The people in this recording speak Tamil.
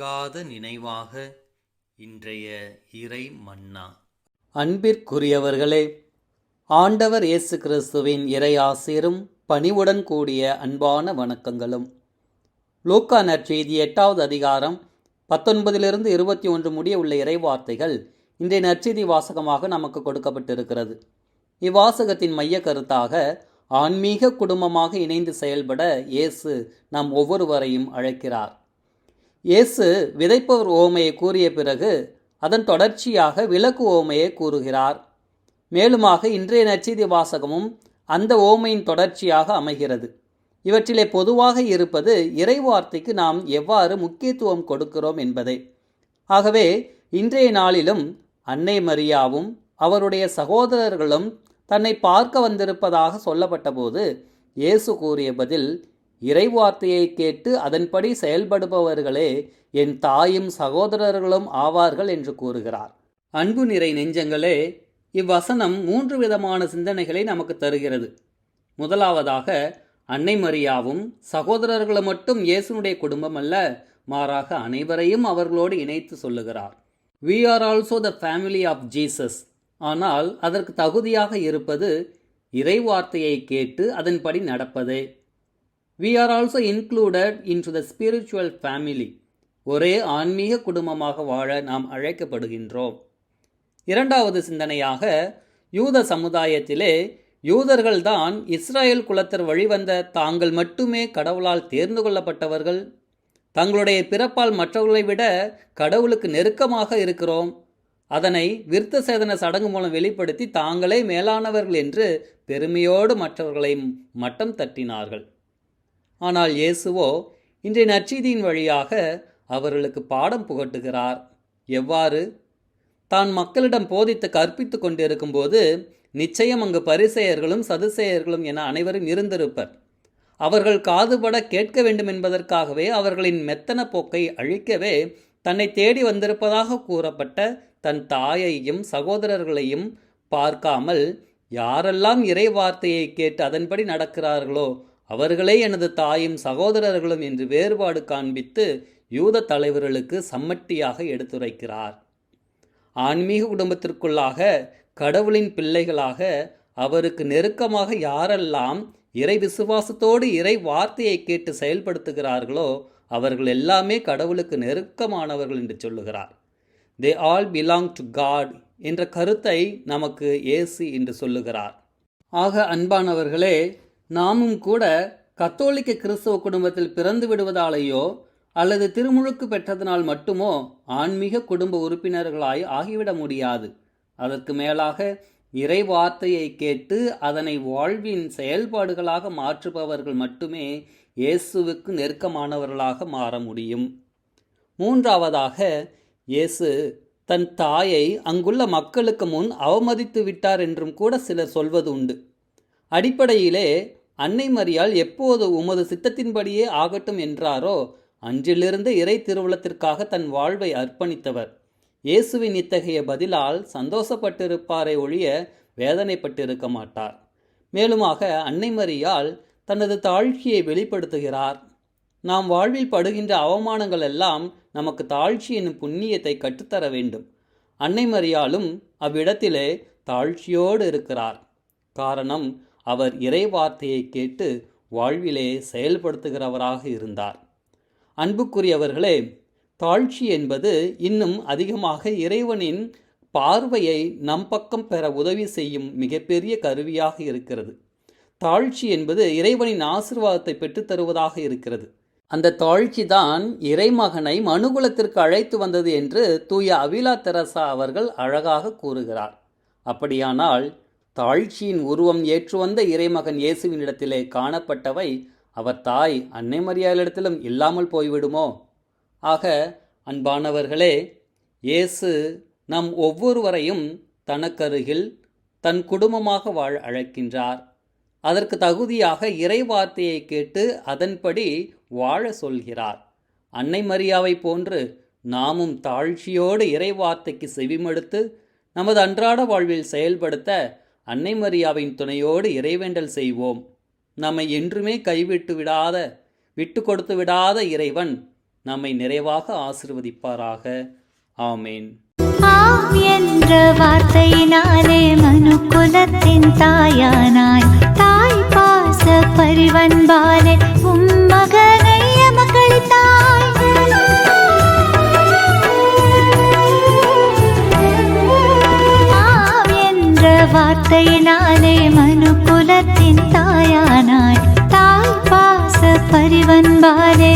நீங்காத நினைவாக இன்றைய இறை மன்னா அன்பிற்குரியவர்களே ஆண்டவர் இயேசு கிறிஸ்துவின் இறை ஆசிரும் பணிவுடன் கூடிய அன்பான வணக்கங்களும். லூக்கா நற்செய்தி எட்டாவது அதிகாரம் பத்தொன்பதிலிருந்து இருபத்தி ஒன்று முடிய உள்ள இறை வார்த்தைகள் இன்றைய நற்செய்தி வாசகமாக நமக்கு கொடுக்கப்பட்டிருக்கிறது. இவ்வாசகத்தின் மைய கருத்தாக ஆன்மீக குடும்பமாக இணைந்து செயல்பட இயேசு நம் ஒவ்வொருவரையும் அழைக்கிறார். இயேசு விதைப்பவர் ஓமையை கூறிய பிறகு அதன் தொடர்ச்சியாக விளக்கு ஓமையை கூறுகிறார். மேலுமாக இன்றைய நச்சீதி வாசகமும் அந்த ஓமையின் தொடர்ச்சியாக அமைகிறது. இவற்றிலே பொதுவாக இருப்பது இறைவார்த்தைக்கு நாம் எவ்வாறு முக்கியத்துவம் கொடுக்கிறோம் என்பதே. ஆகவே இன்றைய நாளிலும் அன்னை மரியாவும் அவருடைய சகோதரர்களும் தன்னை பார்க்க வந்திருப்பதாக சொல்லப்பட்டபோது இயேசு கூறிய பதில் இறைவார்த்தையை கேட்டு அதன்படி செயல்படுபவர்களே என் தாயும் சகோதரர்களும் ஆவார்கள் என்று கூறுகிறார். அன்பு நிறை நெஞ்சங்களே இவ்வசனம் மூன்று விதமான சிந்தனைகளை நமக்கு தருகிறது. முதலாவதாக அன்னை மரியாவும் சகோதரர்களும் மட்டும் இயேசுனுடைய குடும்பம் அல்ல மாறாக அனைவரையும் அவர்களோடு இணைத்து சொல்லுகிறார். We are also the family of Jesus ஆனால் அதற்கு தகுதியாக இருப்பது இறைவார்த்தையை கேட்டு அதன்படி நடப்பதே. We are also included in to the spiritual family ஒரே ஆன்மீக குடும்பமாக வாழ நாம் அழைக்கப்படுகின்றோம். இரண்டாவது சிந்தனையாக யூத சமுதாயத்திலே யூதர்கள்தான் இஸ்ராயேல் குலத்தர் வழிவந்த தாங்கள் மட்டுமே கடவுளால் தேர்ந்து கொள்ளப்பட்டவர்கள். தங்களுடைய பிறப்பால் மற்றவர்களை விட கடவுளுக்கு நெருக்கமாக இருக்கிறோம். அதனை விருத்த சேதன சடங்கு மூலம் வெளிப்படுத்தி தாங்களே மேலானவர்கள் என்று பெருமையோடு மற்றவர்களை மட்டம் தட்டினார்கள். ஆனால் இயேசுவோ இன்றைய நற்செய்தியின் வழியாக அவர்களுக்கு பாடம் புகட்டுகிறார். எவ்வாறு? தான் மக்களிடம் போதித்து கற்பித்து கொண்டிருக்கும்போது நிச்சயம் அங்கு பரிசெயர்களும் சதுசெயர்களும் என அனைவரும் இருந்திருப்பர். அவர்கள் காதுபட கேட்க வேண்டும் என்பதற்காகவே அவர்களின் மெத்தன போக்கை அழிக்கவே தன்னை தேடி வந்திருப்பதாக கூறப்பட்ட தன் தாயையும் சகோதரர்களையும் பார்க்காமல் யாரெல்லாம் இறை வார்த்தையை கேட்டு அதன்படி நடக்கிறார்களோ அவர்களே எனது தாயும் சகோதரர்களும் என்று வேறுபாடு காண்பித்து யூத தலைவர்களுக்கு சம்மட்டியாக எடுத்துரைக்கிறார். ஆன்மீக குடும்பத்திற்குள்ளாக கடவுளின் பிள்ளைகளாக அவருக்கு நெருக்கமாக யாரெல்லாம் இறை விசுவாசத்தோடு இறை வார்த்தையை கேட்டு செயல்படுத்துகிறார்களோ அவர்கள் எல்லாமே கடவுளுக்கு நெருக்கமானவர்கள் என்று சொல்லுகிறார். They all belong to God என்ற கருத்தை நமக்கு ஏசு என்று சொல்லுகிறார். ஆக அன்பானவர்களே நாமும் கூட கத்தோலிக்க கிறிஸ்தவ குடும்பத்தில் பிறந்து விடுவதாலேயோ அல்லது திருமுழுக்கு பெற்றதனால் மட்டுமோ ஆன்மீக குடும்ப உறுப்பினர்களாய் ஆகிவிட முடியாது. அதற்கு மேலாக இறை வார்த்தையை கேட்டு அதனை வாழ்வின் செயல்பாடுகளாக மாற்றுபவர்கள் மட்டுமே இயேசுவுக்கு நெருக்கமானவர்களாக மாற முடியும். மூன்றாவதாக இயேசு தன் தாயை அங்குள்ள மக்களுக்கு முன் அவமதித்து விட்டார் என்றும் கூட சிலர் சொல்வது உண்டு அடிப்படையிலே அன்னை மரியால் எப்போது உமது சித்தத்தின்படியே ஆகட்டும் என்றாரோ அன்றிலிருந்து இறை திருவுளத்திற்காக தன் வாழ்வை அர்ப்பணித்தவர். இயேசுவின் இத்தகைய பதிலால் சந்தோஷப்பட்டிருப்பாரை ஒழிய வேதனைப்பட்டிருக்க மாட்டார். மேலுமாக அன்னை மரியால் தனது தாழ்ச்சியை வெளிப்படுத்துகிறார். நாம் வாழ்வில் படுகின்ற அவமானங்கள் எல்லாம் நமக்கு தாழ்ச்சி என்னும் புண்ணியத்தை கற்றுத்தர வேண்டும். அன்னை மரியாலும் அவ்விடத்திலே தாழ்ச்சியோடு இருக்கிறார். காரணம் அவர் இறை வார்த்தையை கேட்டு வாழ்விலே செயல்படுத்துகிறவராக இருந்தார். அன்புக்குரியவர்களே தாழ்ச்சி என்பது இன்னும் அதிகமாக இறைவனின் பார்வையை நம் பக்கம் பெற உதவி செய்யும் மிகப்பெரிய கருவியாக இருக்கிறது. தாழ்ச்சி என்பது இறைவனின் ஆசிர்வாதத்தை பெற்றுத்தருவதாக இருக்கிறது. அந்த தாழ்ச்சி தான் இறைமகனை மனுகுலத்திற்கு அழைத்து வந்தது என்று தூய அவிலா தெரசா அவர்கள் அழகாக கூறுகிறார். அப்படியானால் தாழ்ச்சியின் உருவம் ஏற்று வந்த இறைமகன் இயேசுவினிடத்திலே காணப்பட்டவை அவர் தாய் அன்னை மரியாளிடத்திலும் இல்லாமல் போய்விடுமோ? ஆக அன்பானவர்களே இயேசு நம் ஒவ்வொருவரையும் தனக்கருகில் தன் குடும்பமாக வாழ அழைக்கின்றார். அதற்கு தகுதியாக இறை வார்த்தையை கேட்டு அதன்படி வாழ சொல்கிறார். அன்னை மரியாவை போன்று நாமும் தாழ்ச்சியோடு இறை வார்த்தைக்கு செவிமடுத்து நமது அன்றாட வாழ்வில் செயல்படுத்த அன்னை மரியாவின் துணையோடு இறைவேண்டல் செய்வோம். நம்மை என்றுமே கைவிட்டு விடாத விட்டு கொடுத்து விடாத இறைவன் நம்மை நிறைவாக ஆசிர்வதிப்பாராக. ஆமேன். ஆம் என்ற வார்த்தையினாலே மனு குலத்தின் தாயானாய். தாய் பாச பரிவன்பாலே உம் வார்த்தையினாலே மனு குலத்தின் தாயானாய். தாய் பாச பரிவன்பாலே